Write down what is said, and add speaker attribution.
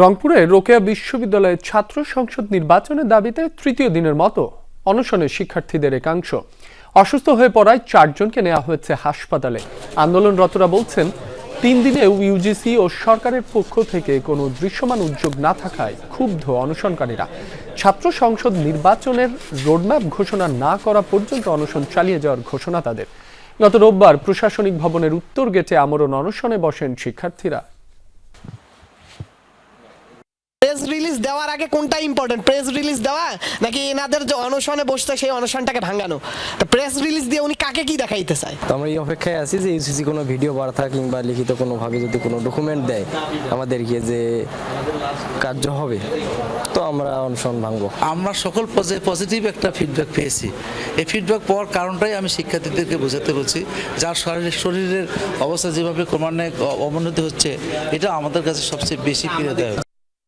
Speaker 1: রংপুরে রোকেয়া বিশ্ববিদ্যালয়ের ছাত্র সংসদ নির্বাচনের দাবিতে তৃতীয় দিনের মতো অনশনে শিক্ষার্থীদের একাংশ। অসুস্থ হয়ে পড়ায় চারজনকে নেওয়া হয়েছে হাসপাতালে। আন্দোলনরতরা বলছেন, তিন দিনেও ইউজিসি ও সরকারের পক্ষ থেকে কোনো দৃশ্যমান উদ্যোগ না থাকায় ক্ষুব্ধ অনশনকারীরা। ছাত্র সংসদ নির্বাচনের রোডম্যাপ ঘোষণা না করা পর্যন্ত অনশন চালিয়ে যাওয়ার ঘোষণা তাদের। গত রোববার প্রশাসনিক ভবনের উত্তর গেটে আমরণ অনশনে বসেন শিক্ষার্থীরা
Speaker 2: প্রেস রিলিজ দেওয়ার আগে কোনটা ইম্পর্টেন্ট প্রেস রিলিজ দেওয়া নাকি এনাদের যে অনশনে বসতে সেই অনশনটাকে ভাঙানো? তো প্রেস রিলিজ দিয়ে উনি কাকে কি দেখাইতে চায়?
Speaker 3: তো আমরা এই অপেক্ষায় আছি যে ইউসিসি কোনো ভিডিও বার্তা কিংবা লিখিত কোনোভাবে যদি কোনো ডকুমেন্ট দেয় আমাদেরকে যে কার্য হবে তো আমরা অনশন ভাঙবো।
Speaker 4: আমরা সকল পজিটিভ একটা ফিডব্যাক পেয়েছি। এই ফিডব্যাক পাওয়ার কারণটাই আমি শিক্ষার্থীদেরকে বোঝাতে বলছি যার শারীরিক শরীরের অবস্থা যেভাবে ক্রমান্বয়ে অবনতি হচ্ছে এটা আমাদের কাছে সবচেয়ে বেশি পীড়াদায়ক।